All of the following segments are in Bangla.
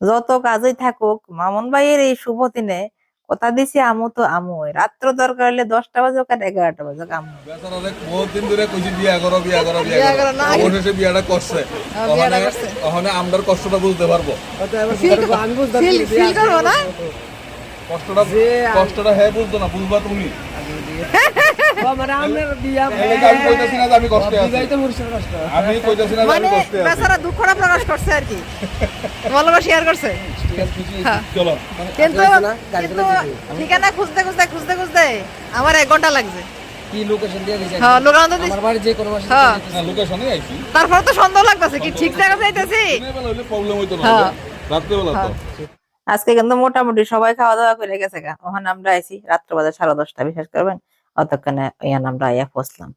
যত কাজই থাকুক মামুন ভাইয়ের এই শুভ দিনে কথা দিছি আমু তো আমু রাত্র দরকার হলে দশটা বাজুক আর এগারোটা বাজুক আমু। বেচারা অনেক বহুত দিন ধরে কইছি বিয়া করো বিয়া করো বিয়া করো। অবশেষে বিয়াটা করছে। ওখানে। ওখানে আমরার কষ্টটা বুঝতে পারব। আমি না। কষ্টটা। কষ্টটা হ্যাঁ বুঝতো না বুঝবা তুমি। আমি কষ্টে আছি। আমি কইতাছি না মানে আমি কষ্টে আছি। বেচারা দুঃখটা প্রকাশ করছে আর কি। ভালোবাসা শেয়ার করছে। হ্যাঁ। চলো। কিন্তু কিন্তু ঠিকানা খুঁজতে খুঁজতে খুঁজতে খুঁজতে আমার এক ঘণ্টা লাগছে। কি লোকেশন দিয়ে দিয়েছে হ্যাঁ লোকান্ত দিস- আমার বাড়ি যে কোনো মাসে হ্যাঁ। লোকেশনে আইছি। তারপর তো সন্দেহ লাগতেছে কি ঠিক জায়গা যাইতেছি? দিনের বেলা হইলে প্রবলেম হইতো না। বেলা তো। আজকে কিন্তু মোটামুটি সবাই খাওয়া দাওয়া করে গেছে গা। ওখানে আমরা আইছি রাত্র বাজে সাড়ে দশটা বিশ্বাস করবেন? অতক্ষণে ইয়ান আমরা আয়া পৌঁছলাম।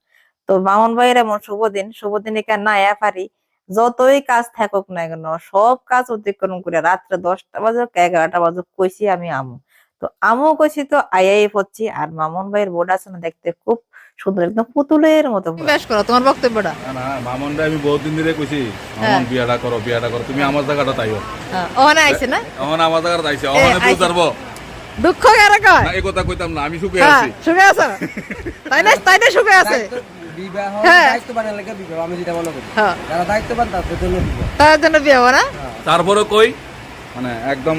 তো মামুন ভাইয়ের এমন শুভ দিন শুভ দিনে কেন না আয়া পারি। যতই কাজ থাকুক না কেন সব কাজ অতিক্রম করে রাত্রে দশটা বাজুক এগারোটা বাজুক কইছি আমি আমু। তো আমু কইছি তো আয়াই পড়ছি। আর মামুন ভাইয়ের বোর্ড আছে না দেখতে খুব সুন্দর একদম পুতুলের মতো বেশ করো তোমার বক্তব্যটা? না না মামনটা আমি বহুত দিন ধরে কইছি হ্যাঁ। মামন বিয়াটা করো বিয়াটা করো তুমি আমার জায়গাটা তাইও ওখানে আইছে না? আমার জায়গাটা তাইছে এ, ওখানে আইছে। বুঝারবো দুঃখ কেন কয়? এই কথা কইতাম না আমি সুখে হ্যাঁ আছি। সুখে আছো? তাই না? তাই না সুখে আছে? বিবাহ হ্যাঁ। দায়িত্ববান বিবাহ আমি যেটা মনে করি। হ্যাঁ। যারা দায়িত্ববান তাদের জন্য বিবাহ। তার জন্য বিয়ে না? তারপরে কই? মানে একদম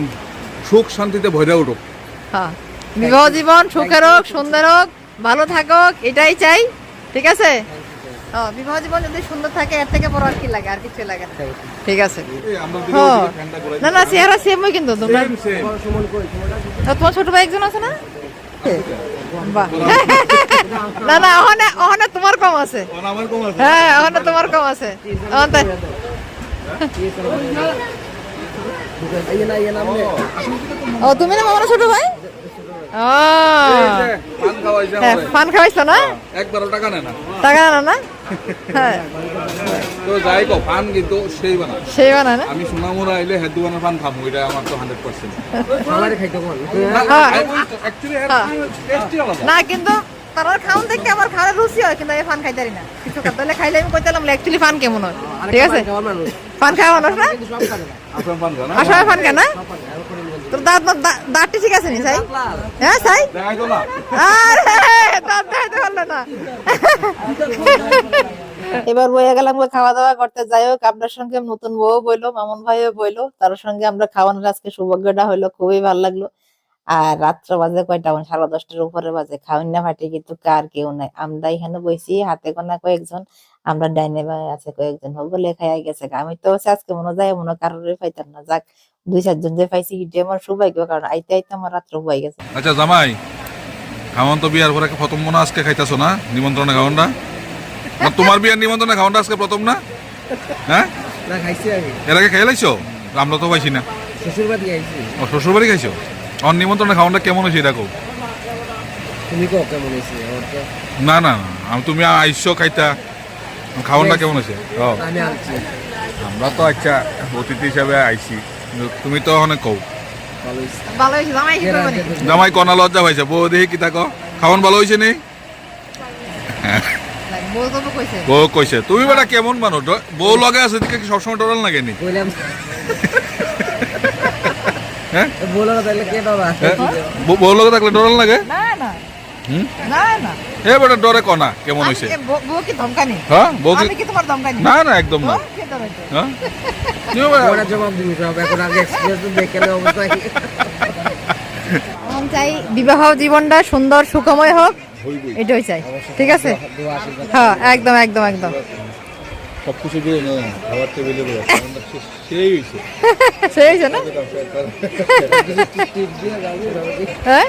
সুখ শান্তিতে ভরে উঠুক। হ্যাঁ। বিবাহ জীবন সুখের হোক সুন্দর হোক ভালো থাকুক এটাই চাই। ঠিক আছে? বিবাহ জীবন যদি সুন্দর থাকে এর থেকে বড় আর কি লাগে? আর কিছু লাগে না। ঠিক আছে। আমরা হ্যাঁ। না না চেহারা সেমই কিন্তু তোমরা তোমার ছোট ভাই একজন আছে না? না না ওখানে ওখানে তোমার কম আছে। কম আছে। হ্যাঁ ওখানে তোমার কম আছে। না না আপনি ও তুমি না মামার ছোট ভাই? ও। পান খাওয়াইছে হ্যাঁ আমারে। পান খাওয়াইছো না? একবারও টাকা নেয় না। টাকা আনো না? হ্যাঁ। তো যাই কো পান কিন্তু সেই বানা। সেই বানায় না? আমি সোনামুরা আইলে হেদ দোকানের পান খাব এটা আমার তো হান্ড্রেড পার্সেন্ট আমারে খাইতে কোন হ্যাঁ। হ্যাঁ। না কিন্তু তার খাওন দেখে আমার খাওয়ার রুচি হয় কিন্তু আমি ফান খাইতারি না। কিছু খাইতে খাইলে আমি কইতাম অ্যাকচুয়ালি ফান কেমন হয়? ঠিক আছে? ফান খাওয়া মানুষ। না? আসলে ফান কেন না? দাঁত দাঁত- দাঁতটি ঠিক আছে নি সাই? হ্যাঁ সাই? দেখাই তো না। আরে দাঁত দেখাইতে পারল না। এবার বইয়া গেলাম ওই খাওয়া দাওয়া করতে। যাই হোক আপনার সঙ্গে নতুন বউ বইলো মামুন ভাইও বইলো। তার সঙ্গে আমরা খাওয়ানোর আজকে সৌভাগ্যটা হইল খুবই ভালো লাগল। আর রাত্র বাজে কয়টা? মানে সাড়ে দশটার উপরে বাজে। খাওয়ান না ফাটে কিন্তু কার কেউ নাই। আমরা এখানে বইছি হাতে গোনা কয়েকজন আমরা ডাইনে বাই আছে কয়েকজন। হোক বলে খাইয়া গেছে আমি তো হচ্ছে আজকে মনে যায় মনে কারোর পাইতাম না। যাক দুই চারজন যে পাইছি হিটে আমার সৌভাগ্য কারণ আইতে আইতে আমার রাত্র হয়ে গেছে। আচ্ছা জামাই খাওয়ান তো বিয়ার পরে প্রথম মনে আজকে খাইতাছো না? নিমন্ত্রণে খাওয়ানটা না, তোমার বিয়ার নিমন্ত্রণে খাওয়ানটা আজকে প্রথম না? হ্যাঁ? না খাইছি আমি। এর আগে খাই লাইছো? আমরা তো পাইছি না। শ্বশুর বাড়ি আইছি ও শ্বশুর বাড়ি খাইছো? অন নিমন্ত্রণে খাওয়ানটা কেমন হয়েছে দেখো? তুমি কো কেমন হয়েছে? না না না, আমি তুমি আইসো খাইতা। খাওয়ানটা কেমন হয়েছে? আমরা তো আচ্ছা অতিথি হিসাবে আইছি। কিন্তু তুমি তো অনেক কও। জামাই কি করব নি? জামাই কনা লজ্জা হয়েছে বউ দেখি কি তাকো খাওয়ান ভালো হয়েছে নি? বউ তো কইছে। তুমি বেটা কেমন মানুষ? বউ লগে আছে কি সবসময় ডরাল লাগে নি? কইলাম হ্যাঁ? কে থাকলে ডরাল লাগে না না। হুম? না না। এ বেটা ডরে কনা কেমন হয়েছে আমি- বউ- বউ কি ধমকানি? হ্যাঁ না না একদম না। ও, কে ধরেছে? তুমি বেটা- ওরা জবাব দিবি সব এখন আগে এক্সপিরিয়েন্স তো দেখে না অবস্থায় আমি চাই বিবাহ জীবনটা সুন্দর সুখময় হোক। এটাই চাই। ঠিক আছে? হ্যাঁ একদম একদম একদম। সবকিছু দিয়ে নে খাবার টেবিলে সেই হয়েছে। সেই হয়েছে না? হ্যাঁ?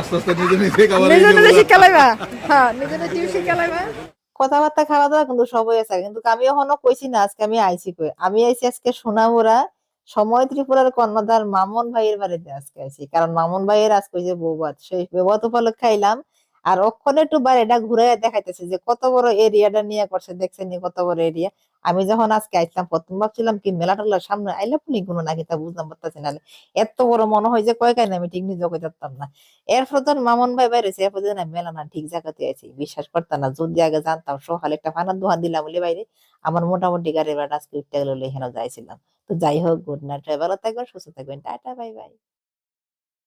আস্তে আস্তে নিজে নিজে খাবার নিজে নিজে শিক্ষা লাইবা। হ্যাঁ নিজে নিজে শিক্ষা লাইবা। কথাবার্তা খাওয়া দাওয়া কিন্তু সবাই আছে কিন্তু আমি এখনও কইছি না আজকে আমি আইছি কই। আমি আইছি আজকে সোনামুরা সময় ত্রিপুরার কর্ণধার মামুন ভাইয়ের বাড়িতে আজকে আইছি। কারণ মামুন ভাইয়ের আজকে যে বৌবাত সেই বৌবাত উপলক্ষে আইলাম। আর ওখানে একটু বাইরেটা ঘুরে দেখাইতেছে যে কত বড় এরিয়াটা নিয়ে করছে, দেখছেন নি কত বড় এরিয়া আমি যখন আজকে আইছিলাম প্রথম ভাবছিলাম কি মেলা টেলার সামনে আইলাম নি কোনো নাকি তা বুঝলাম পারতেছি না। এত বড় মনে হয় যে কয় কাহিনী আমি ঠিক নিজে কই পারতাম না। এরপর যখন মামুন ভাই বাইরেছে এরপর যেন মেলা না ঠিক জায়গাতে আছি বিশ্বাস করতাম না, যদি আগে জানতাম সকালে একটা ফানার দোকান দিলাম বলে বাইরে, আমার মোটামুটি গাড়ি ভাড়া আজকে উঠতে গেলে এখানে যাইছিলাম। তো যাই হোক গুড নাইট ভালো থাকবেন, সুস্থ থাকবেন, টাটা বাই বাই